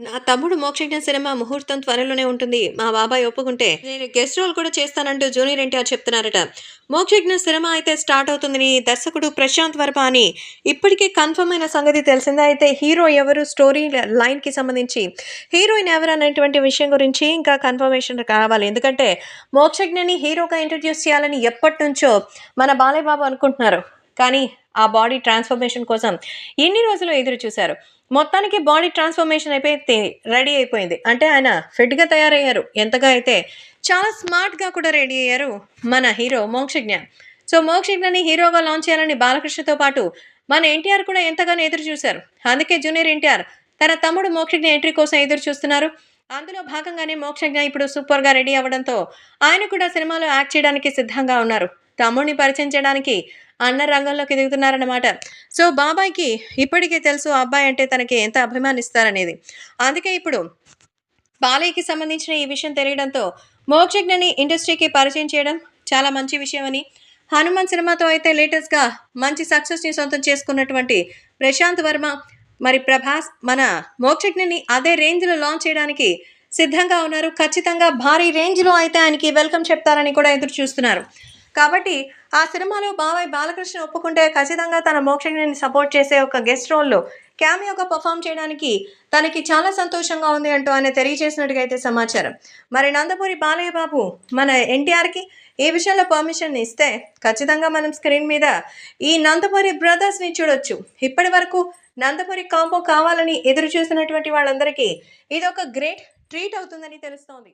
నా తమ్ముడు మోక్షజ్ఞ సినిమా ముహూర్తం త్వరలోనే ఉంటుంది. మా బాబాయ్ ఒప్పుకుంటే నేను గెస్ట్ రోల్ కూడా చేస్తానంటూ జూనియర్ ఎన్టీఆర్ చెప్తున్నారట. మోక్షజ్ఞ సినిమా అయితే స్టార్ట్ అవుతుందని దర్శకుడు ప్రశాంత్ వర్మ అని ఇప్పటికే కన్ఫర్మ్ అయిన సంగతి తెలిసిందే. అయితే హీరో ఎవరు? స్టోరీ లైన్కి సంబంధించి హీరోయిన్ ఎవరు అనేటువంటి విషయం గురించి ఇంకా కన్ఫర్మేషన్ కావాలి. ఎందుకంటే మోక్షజ్ఞని హీరోగా ఇంట్రడ్యూస్ చేయాలని ఎప్పటి నుంచో మన బాలయ్య బాబు అనుకుంటున్నారు. కానీ ఆ బాడీ ట్రాన్స్ఫర్మేషన్ కోసం ఎన్ని రోజులు ఎదురు చూశారు? మొత్తానికి బాడీ ట్రాన్స్ఫర్మేషన్ అయిపోయి రెడీ అయిపోయింది. అంటే ఆయన ఫిట్గా తయారయ్యారు. ఎంతగా అయితే చాలా స్మార్ట్గా కూడా రెడీ అయ్యారు మన హీరో మోక్షజ్ఞ. సో మోక్షజ్ఞని హీరోగా లాంచ్ చేయాలని బాలకృష్ణతో పాటు మన ఎన్టీఆర్ కూడా ఎంతగానో ఎదురు చూశారు. అందుకే జూనియర్ ఎన్టీఆర్ తన తమ్ముడు మోక్షజ్ఞ ఎంట్రీ కోసం ఎదురు చూస్తున్నారు. అందులో భాగంగానే మోక్షజ్ఞ ఇప్పుడు సూపర్గా రెడీ అవ్వడంతో ఆయన కూడా సినిమాలో యాక్ట్ చేయడానికి సిద్ధంగా ఉన్నారు. తమ్ముడిని పరిచయం చేయడానికి అన్న రంగంలోకి దిగుతున్నారన్నమాట. సో బాబాయ్కి ఇప్పటికే తెలుసు ఆ అబ్బాయి అంటే తనకి ఎంత అభిమానిస్తారనేది. అందుకే ఇప్పుడు బాలయ్యకి సంబంధించిన ఈ విషయం తెలియడంతో మోక్షజ్ఞని ఇండస్ట్రీకి పరిచయం చేయడం చాలా మంచి విషయం అని హనుమాన్ సినిమాతో అయితే లేటెస్ట్గా మంచి సక్సెస్ని సొంతం చేసుకున్నటువంటి ప్రశాంత్ వర్మ మరి ప్రభాస్ మన మోక్షజ్ఞని అదే రేంజ్లో లాంచ్ చేయడానికి సిద్ధంగా ఉన్నారు. ఖచ్చితంగా భారీ రేంజ్లో అయితే ఆయనకి వెల్కమ్ చెప్తారని కూడా ఎదురు చూస్తున్నారు. కాబట్టి ఆ సినిమాలో బాబాయ్ బాలకృష్ణ ఒప్పుకుంటే ఖచ్చితంగా తన మోక్షజ్ఞని సపోర్ట్ చేసే ఒక గెస్ట్ రోల్లో క్యామియోగా పర్ఫామ్ చేయడానికి తనకి చాలా సంతోషంగా ఉంది అంటూ ఆయన తెలియజేసినట్టుగా అయితే సమాచారం. మరి నందపూరి బాలయ్య బాబు మన ఎన్టీఆర్కి ఈ విషయంలో పర్మిషన్ ఇస్తే ఖచ్చితంగా మనం స్క్రీన్ మీద ఈ నందపూరి బ్రదర్స్ని చూడొచ్చు. ఇప్పటి వరకు నందపూరి కాంబో కావాలని ఎదురు చూసినటువంటి వాళ్ళందరికీ ఇది ఒక గ్రేట్ ట్రీట్ అవుతుందని తెలుస్తోంది.